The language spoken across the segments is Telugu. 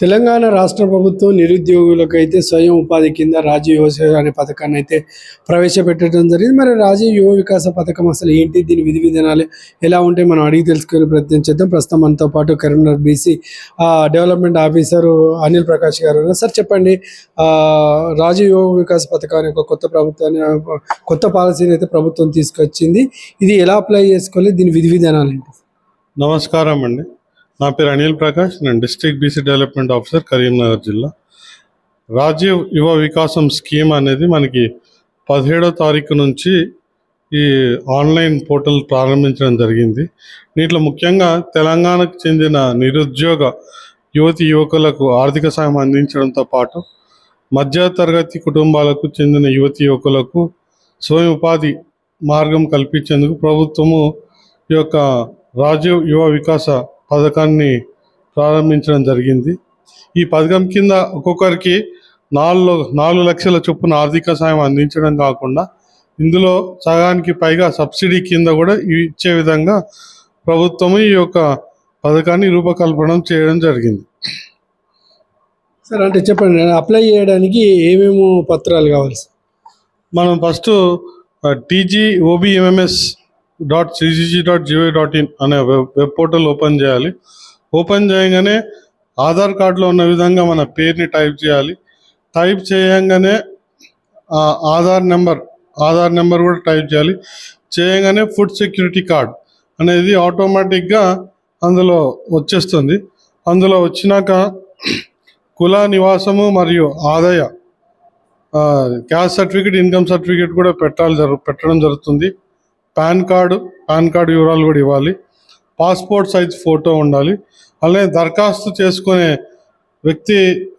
తెలంగాణ రాష్ట్ర ప్రభుత్వం నిరుద్యోగులకు అయితే స్వయం ఉపాధి కింద రాజీవ్ అనే పథకాన్ని అయితే ప్రవేశపెట్టడం జరిగింది. మరి రాజీవ్ యువ వికాస పథకం అసలు ఏంటి? దీని విధి విధానాలు ఎలా ఉంటే మనం అడిగి తెలుసుకునే ప్రయత్నం చేద్దాం. ప్రస్తుతం మనతో పాటు Karimnagar BC development officer Anil Prakash గారు సార్ చెప్పండి. రాజీవ్ యువ వికాస పథకాన్ని ఒక కొత్త ప్రభుత్వాన్ని కొత్త పాలసీని అయితే ప్రభుత్వం తీసుకొచ్చింది. ఇది ఎలా అప్లై చేసుకోవాలి? దీని విధి విధానాలు ఏంటి? నమస్కారం అండి. నా పేరు అనిల్ ప్రకాష్ నేను district BC development officer Karimnagar జిల్లా. రాజీవ్ యువ వికాసం స్కీమ్ అనేది మనకి పదిహేడో తారీఖు నుంచి ఈ ఆన్లైన్ పోర్టల్ ప్రారంభించడం జరిగింది. దీంట్లో ముఖ్యంగా తెలంగాణకు చెందిన నిరుద్యోగ యువతి యువకులకు ఆర్థిక సాయం అందించడంతో పాటు మధ్యతరగతి కుటుంబాలకు చెందిన యువతి యువకులకు స్వయం ఉపాధి మార్గం కల్పించేందుకు ప్రభుత్వము ఈ యొక్క రాజీవ్ యువ వికాస పథకాన్ని ప్రారంభించడం జరిగింది. ఈ పథకం కింద ఒక్కొక్కరికి నాలుగు నాలుగు లక్షల చొప్పున ఆర్థిక సాయం అందించడం కాకుండా ఇందులో సగానికి పైగా సబ్సిడీ కింద కూడా ఇచ్చే విధంగా ప్రభుత్వం ఈ యొక్క పథకాన్ని రూపకల్పన చేయడం జరిగింది. సార్ అంటే చెప్పండి అప్లై చేయడానికి ఏమేమి పత్రాలు కావాలి మనం first TG OBMMS dot CGG dot gov dot in అనే వెబ్ వెబ్ పోర్టల్ ఓపెన్ చేయాలి. ఓపెన్ చేయగానే ఆధార్ కార్డులో ఉన్న విధంగా మన పేరుని టైప్ చేయాలి. టైప్ చేయగానే ఆధార్ నెంబర్ ఆధార్ నెంబర్ కూడా టైప్ చేయాలి. చేయగానే ఫుడ్ సెక్యూరిటీ కార్డ్ అనేది ఆటోమేటిక్గా అందులో వచ్చేస్తుంది. అందులో వచ్చినాక కుల నివాసము మరియు ఆదాయ క్యాస్ట్ సర్టిఫికేట్ ఇన్కమ్ సర్టిఫికేట్ కూడా పెట్టాలి జరు పెట్టడం జరుగుతుంది. పాన్ కార్డు పాన్ కార్డు వివరాలు కూడా ఇవ్వాలి. పాస్పోర్ట్ సైజ్ ఫోటో ఉండాలి. అలానే దరఖాస్తు చేసుకునే వ్యక్తి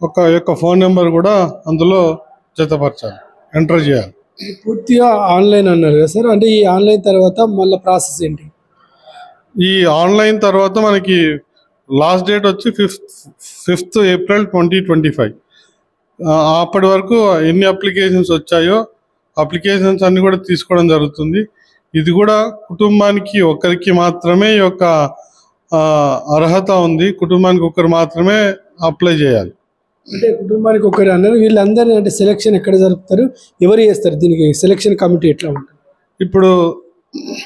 ఒక యొక్క ఫోన్ నెంబర్ కూడా అందులో జతపరచాలి. ఎంటర్ చేయాలి. పూర్తిగా ఆన్లైన్ అన్నారు కదా సార్. అంటే ఈ ఆన్లైన్ తర్వాత మళ్ళీ ప్రాసెస్ ఏంటి? ఈ ఆన్లైన్ తర్వాత మనకి లాస్ట్ డేట్ వచ్చి fifth fifth April twenty twenty five. అప్పటి వరకు ఎన్ని అప్లికేషన్స్ వచ్చాయో అప్లికేషన్స్ అన్ని కూడా తీసుకోవడం జరుగుతుంది. ఇది కూడా కుటుంబానికి ఒకరికి మాత్రమే ఈ యొక్క అర్హత ఉంది. కుటుంబానికి ఒకరు మాత్రమే అప్లై చేయాలి. అంటే కుటుంబానికి ఒకరు అన్నారు. వీళ్ళందరినీ అంటే సెలెక్షన్ ఎక్కడ జరుపుతారు? ఎవరు చేస్తారు? దీనికి సెలెక్షన్ కమిటీ ఎట్లా ఉంటుంది? ఇప్పుడు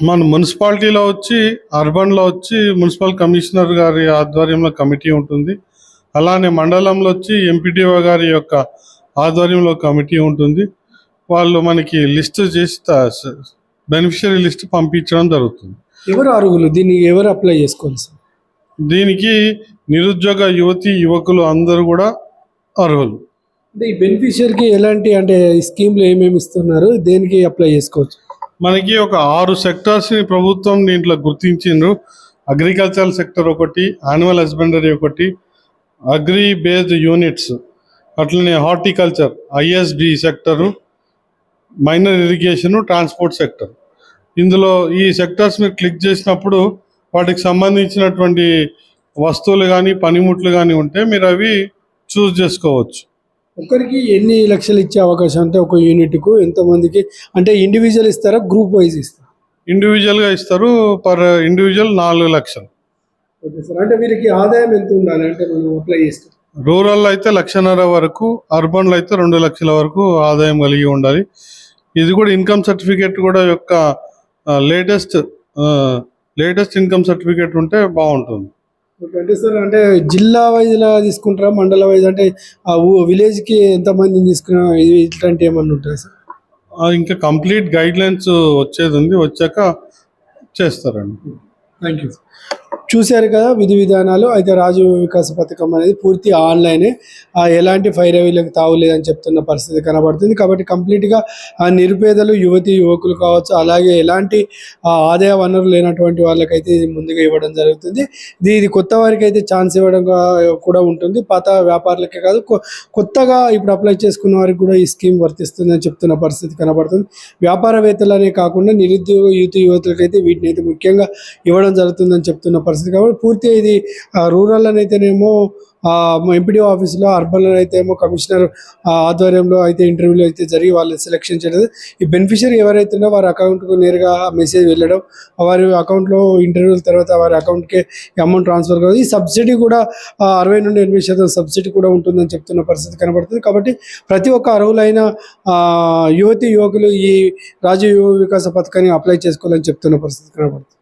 మన మున్సిపాలిటీలో వచ్చి అర్బన్లో వచ్చి మున్సిపల్ కమిషనర్ గారి ఆధ్వర్యంలో కమిటీ ఉంటుంది. అలానే మండలంలో వచ్చి ఎంపీటీఓ గారి యొక్క ఆధ్వర్యంలో కమిటీ ఉంటుంది. వాళ్ళు మనకి లిస్ట్ చేసి బెనిఫిషరీ లిస్ట్ పంపించడం జరుగుతుంది. ఎవరు అర్హులు? దీన్ని ఎవరు అప్లై చేసుకోవాలి సార్? దీనికి నిరుద్యోగ యువతి యువకులు అందరూ కూడా అర్హులు. అంటే ఈ బెనిఫిషియర్కి ఎలాంటి అంటే ఈ స్కీమ్లు ఏమేమి ఇస్తున్నారు? దేనికి అప్లై చేసుకోవచ్చు? మనకి ఒక ఆరు సెక్టార్స్ని ప్రభుత్వం దీంట్లో గుర్తించిండ్రు. అగ్రికల్చరల్ సెక్టర్ ఒకటి యానిమల్ హస్బెండరీ ఒకటి అగ్రి బేస్డ్ యూనిట్స్ అట్లనే horticulture ISB sector minor irrigation transport sector. ఇందులో ఈ సెక్టర్స్ మీరు క్లిక్ చేసినప్పుడు వాటికి సంబంధించినటువంటి వస్తువులు కానీ పనిముట్లు కానీ ఉంటే మీరు అవి చూస్ చేసుకోవచ్చు. ఒకరికి ఎన్ని లక్షలు ఇచ్చే అవకాశం అంటే ఒక యూనిట్కు ఎంతమందికి అంటే ఇండివిజువల్ ఇస్తారా గ్రూప్ వైజ్ ఇస్తారా? ఇండివిజువల్గా ఇస్తారు పర్ ఇండివిజువల్ నాలుగు లక్షలు. ఓకే సార్ అంటే వీరికి ఆదాయం ఎంత ఉండాలి? అంటే మనం అప్లై చేస్తాం. రూరల్ అయితే లక్షన్నర వరకు అర్బన్లో అయితే రెండు లక్షల వరకు ఆదాయం కలిగి ఉండాలి. ఇది కూడా ఇన్కమ్ సర్టిఫికేట్ కూడా యొక్క లేటెస్ట్ లేటెస్ట్ ఇన్కమ్ సర్టిఫికేట్ ఉంటే బాగుంటుంది. అంటే సార్ అంటే జిల్లా వైజ్ లా తీసుకుంటారా? మండల వైజ్? అంటే ఆ ఊ- విలేజ్కి ఎంత మందిని తీసుకున్నా ఇట్లాంటి ఏమన్నా ఉంటాయి సార్ ఇంకా కంప్లీట్ గైడ్ లైన్స్ వచ్చేది ఉంది వచ్చాక చేస్తారండి. థ్యాంక్ యూ చూశారు కదా విధి విధానాలు అయితే రాజు వికాస పథకం అనేది పూర్తి ఆన్లైనే. ఎలాంటి ఎలాంటి ఫైరవీలకు తావులేదని చెప్తున్న పరిస్థితి కనబడుతుంది. కాబట్టి కంప్లీట్గా ఆ నిరుపేదలు యువతి యువకులు కావచ్చు అలాగే ఎలాంటి ఆదాయ వనరులు లేనటువంటి వాళ్ళకైతే ఇది ముందుగా ఇవ్వడం జరుగుతుంది. ఇది ఇది కొత్త వారికి అయితే ఛాన్స్ ఇవ్వడం కూడా ఉంటుంది. పాత వ్యాపారులకే కాదు కొ- కొత్తగా ఇప్పుడు అప్లై చేసుకున్న వారికి కూడా ఈ స్కీమ్ వర్తిస్తుందని చెప్తున్న పరిస్థితి కనబడుతుంది. వ్యాపారవేత్తలనే కాకుండా నిరుద్యోగ యువత యువతులకైతే వీటిని అయితే ముఖ్యంగా ఇవ్వడం జరుగుతుందని చెప్తున్న పరిస్థితి కాబట్టి పూర్తిగా ఇది రూరల్ అయితేనేమో ఎంపీడీ ఆఫీస్లో అర్బన్లో అయితే ఏమో కమిషనర్ ఆధ్వర్యంలో అయితే ఇంటర్వ్యూలు అయితే జరిగి వాళ్ళు సెలెక్షన్ చేయలేదు ఈ బెనిఫిషియరీ ఎవరైతే ఉన్నో వారి అకౌంట్కు నేరుగా మెసేజ్ వెళ్ళడం వారి అకౌంట్లో ఇంటర్వ్యూల తర్వాత వారి అకౌంట్కే అమౌంట్ ట్రాన్స్ఫర్ కాదు ఈ సబ్సిడీ కూడా అరవై నుండి ఎనభై శాతం సబ్సిడీ కూడా ఉంటుందని చెప్తున్న పరిస్థితి కనబడుతుంది. కాబట్టి ప్రతి ఒక్క అర్హులైన యువతి యువకులు ఈ రాజ్య యువ వికాస పథకాన్ని అప్లై చేసుకోవాలని చెప్తున్న పరిస్థితి కనబడుతుంది.